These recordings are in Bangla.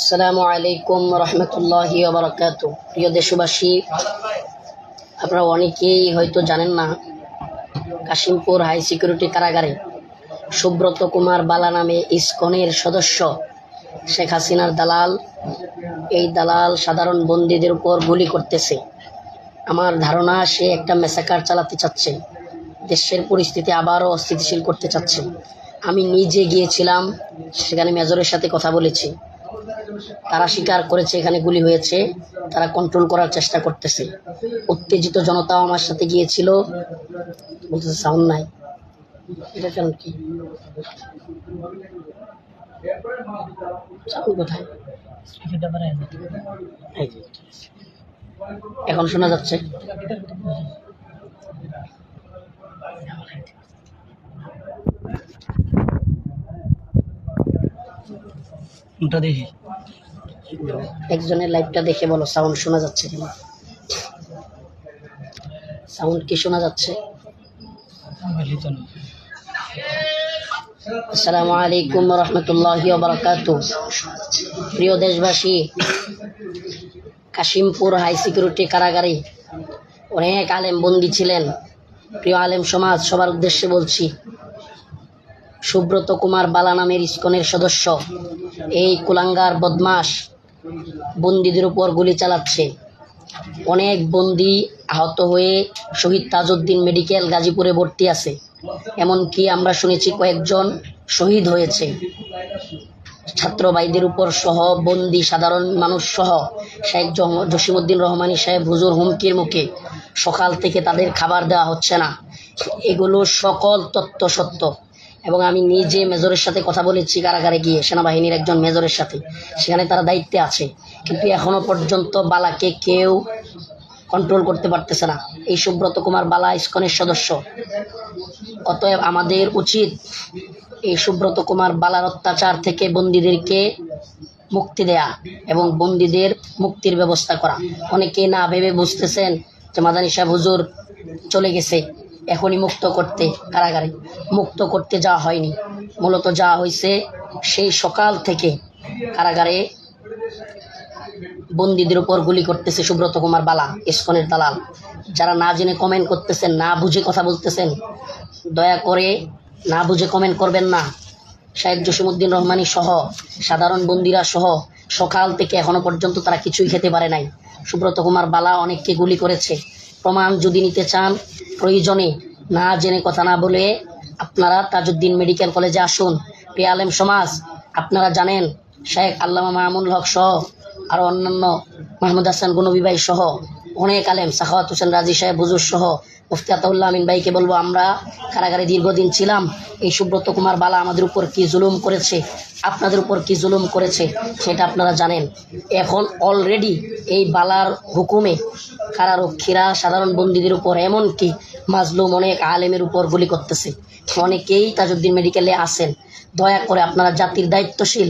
আসসালামু আলাইকুম রহমতুল্লাহ বারকাত প্রিয় দেশবাসী, আপনারা অনেকেই হয়তো জানেন না, কাশিমপুর হাই সিকিউরিটি কারাগারে সুব্রত কুমার বালা নামে ইসকনের সদস্য শেখ হাসিনার দালাল, এই দালাল সাধারণ বন্দীদের উপর গুলি করতেছে। আমার ধারণা, সে একটা মেসাকার চালাতে চাচ্ছে, দেশের পরিস্থিতি আবারও অস্থিতিশীল করতে চাচ্ছে। আমি নিজে গিয়েছিলাম, সেখানে মেজরের সাথে কথা বলেছি। তারা স্বীকার করেছে এখানে গুলি হয়েছে, তারা কন্ট্রোল করার চেষ্টা করতেছে। উত্তেজিত জনতাও আমার সাথে গিয়েছিল, বলতেছে সাউন্ড নাই। এটা কারণ কি? এখন শোনা যাচ্ছে। দেখি? একজনের লাইভটা দেখে বলো সাউন্ড শোনা যাচ্ছে কিনা? সাউন্ড কি শোনা যাচ্ছে? আসসালামু আলাইকুম রহমতুল্লাহ বারকাত। প্রিয় দেশবাসী, কাশিমপুর হাই সিকিউরিটি কারাগারে অনেক আলেম বন্দী ছিলেন। প্রিয় আলেম সমাজ, সবার উদ্দেশ্যে বলছি, সুব্রত কুমার বালা নামের ইস্কনের সদস্য, এই কুলাঙ্গার বদমাস বন্দীদের উপর গুলি চালাচ্ছে। অনেক বন্দি আহত হয়ে শহীদ তাজউদ্দিন মেডিকেল গাজীপুরে ভর্তি আছে। এমনকি আমরা শুনেছি কয়েকজন শহীদ হয়েছে। ছাত্র ভাইদের উপর সহ বন্দি সাধারণ মানুষ সহ শেখ জসিমউদ্দিন রহমানী সাহেব হুজুর হুমকির মুখে সকাল থেকে তাদের খাবার দেওয়া হচ্ছে না। এগুলো সকল তত্ত্ব সত্য। এবং আমি নিজে মেজরের সাথে কথা বলেছি কারাগারে গিয়ে, সেনাবাহিনীর একজন মেজরের সাথে। সেখানে তারা দায়িত্বে আছে। কিন্তু এখনও পর্যন্ত বালাকে কেউ কন্ট্রোল করতে পারতেছে না। এই সুব্রত কুমার বালা ইস্কনের সদস্য। অতএব আমাদের উচিত এই সুব্রত কুমার বালার অত্যাচার থেকে বন্দীদেরকে মুক্তি দেয়া এবং বন্দীদের মুক্তির ব্যবস্থা করা। অনেকে না ভেবে বুঝতেছেন যে মাদানী সাহেব হুজুর চলে গেছে। এখনই মুক্ত করতে কারাগারে। মুক্ত করতে যাওয়া হয়নি। মূলত যাওয়া হয়েছে সেই সকাল থেকে কারাগারে বন্দীদের উপর গুলি করতেছে সুব্রত কুমার বালা, ইস্কনের দালাল। যারা না জেনে কমেন্ট করতেছেন, না বুঝে কথা বলতেছেন, দয়া করে না বুঝে কমেন্ট করবেন না। শাহেদ জসিমুদ্দিন রহমানী সহ সাধারণ বন্দিরা সহ সকাল থেকে এখনও পর্যন্ত তারা কিছুই খেতে পারে নাই। সুব্রত কুমার বালা অনেককে গুলি করেছে। প্রমাণ যদি নিতে চান, প্রয়োজনে না জেনে কথা না বলে আপনারা তাজউদ্দিন মেডিকেল কলেজে আসুন। পে আলেম সমাজ, আপনারা জানেন, শেখ আল্লামা মাহমুল হক সহ আর অন্যান্য মাহমুদ হাসান গুনবিবাই সহ অনেক আলেম, সাখাওয়াত হোসেন রাজি সাহেব হুজুর সহ মুফতি আতাউল্লাহ আমিন ভাইকে বলব, আমরা কারাগারে দীর্ঘদিন ছিলাম। এই সুব্রত কুমার বালা আমাদের উপর কি জুলুম করেছে, আপনাদের উপর কি জুলুম করেছে, সেটা আপনারা জানেন। এখন অলরেডি এই বালার হুকুমে কারারক্ষীরা সাধারণ বন্দীদের উপর এমনকি মাজলুম অনেক আলেমের উপর গুলি করতেছে। অনেকেই তাজউদ্দিন মেডিকেলে আসেন দয়া করে আপনারা জাতির দায়িত্বশীল,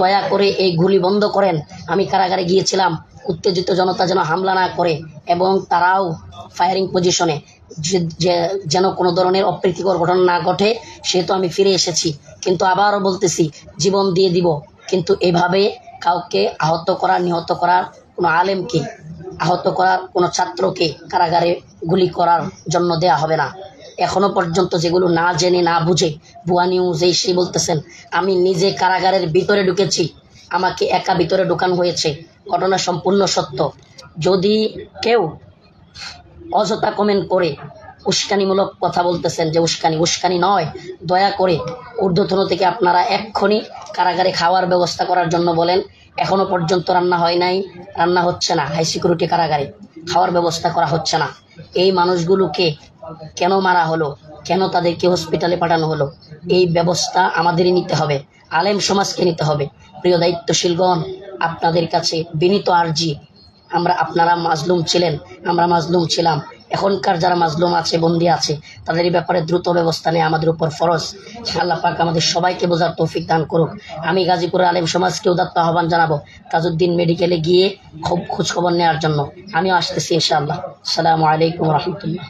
দয়া করে এই গুলি বন্ধ করেন। আমি কারাগারে গিয়েছিলাম, উত্তেজিত জনতা যেন হামলা না করে এবং তারাও ফায়ারিং পজিশনে যেন কোনো ধরনের অপ্রীতিকর ঘটনা না ঘটে, সেহেতু আমি ফিরে এসেছি। কিন্তু আবারও বলতেছি, জীবন দিয়ে দিব। কিন্তু এভাবে কাউকে আহত করা, নিহত করার কোনো আলেমকে, আহত করার কোনো ছাত্রকে কারাগারে গুলি করার জন্য দেয়া হবে না। এখনও পর্যন্ত যেগুলো না জেনে, না বুঝে ভুয়া নিউজ এই সেই বলতেছেন, আমি নিজে কারাগারের ভিতরে ঢুকেছি। আমাকে একা ভিতরে ঢুকানো হয়েছে। ঘটনা সম্পূর্ণ সত্য। যদি কেউ অযথা কমেন্ট করে, উস্কানিমূলক কথা বলতেছেন যে উস্কানি উস্কানি নয়, দয়া করে ঊর্ধ্বতন থেকে আপনারা এক্ষুনি কারাগারে খাওয়ার ব্যবস্থা করার জন্য বলেন, এখনও পর্যন্ত রান্না হয় নাই, রান্না হচ্ছে না, হাই সিকিউরিটি কারাগারে খাওয়ার ব্যবস্থা করা হচ্ছে না। এই মানুষগুলোকে কেন মারা হলো, কেন তাদেরকে হসপিটালে পাঠানো হলো, এই ব্যবস্থা আমাদেরই নিতে হবে, আলেম সমাজকে নিতে হবে। প্রিয় দায়িত্বশীলগণ, আপনাদের কাছে বিনীত আর্জি আমরা আপনারা মাজলুম ছিলেন, আমরা মাজলুম ছিলাম। এখনকার যারা মাজলুম আছে, বন্দি আছে, তাদের এই ব্যাপারে দ্রুত ব্যবস্থা নেই আমাদের উপর ফরজ। আল্লাহ পাক আমাদের সবাইকে বোঝার তৌফিক দান করুক। আমি গাজীপুরের আলেম সমাজকে উদাত্ত আহ্বান জানাব তাজউদ্দিন মেডিকেলে গিয়ে খুব খোঁজখবর নেওয়ার জন্য। আমিও আসতেছি ইনশাআল্লাহ। আসসালামু আলাইকুম রহমতুল্লাহ।